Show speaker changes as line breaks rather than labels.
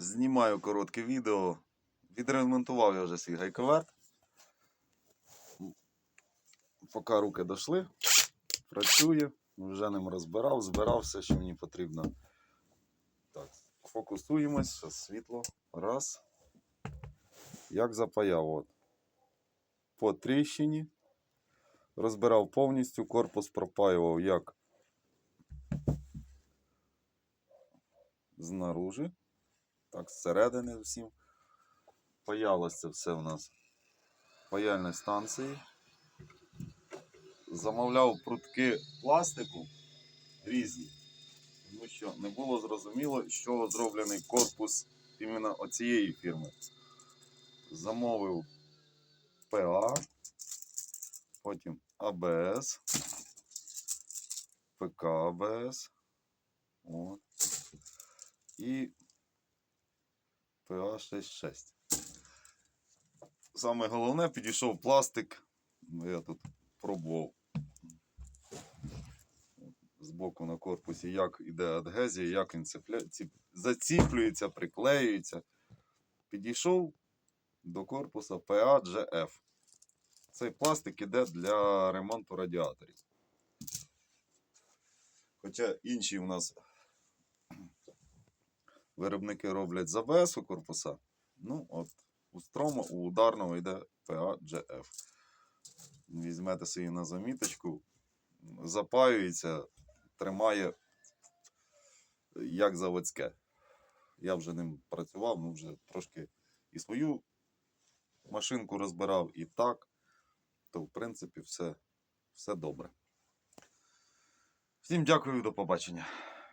Знімаю коротке відео. Відремонтував я вже свій гайковерт. Поки руки дійшли, працює, вже ним розбирав, збирав все, що мені потрібно. Так, фокусуємось, ще світло. Раз. Як запаяв. От. По тріщині. Розбирав повністю, корпус пропаював як знаружи, так, зсередини всім. Паялось це все у нас паяльної станції. Замовляв прутки пластику різні, тому що не було зрозуміло, чого зроблений корпус іменно оцієї фірми. Замовив ПА, потім АБС, ПК АБС. От. І ПА66. Саме головне, підійшов пластик. Я тут пробував збоку на корпусі, як іде адгезія, як він заціплюється, приклеюється. Підійшов до корпуса PA-GF. Цей пластик іде для ремонту радіаторів. Хоча інші у нас виробники роблять з АБС корпуса. Ну, от, у строма, у ударного йде PA-GF. Візьмете собі на заміточку, запаюється, тримає як заводське. Я вже ним працював, ну вже трошки і свою машинку розбирав, і так. То, в принципі, все, все добре. Всім дякую, до побачення.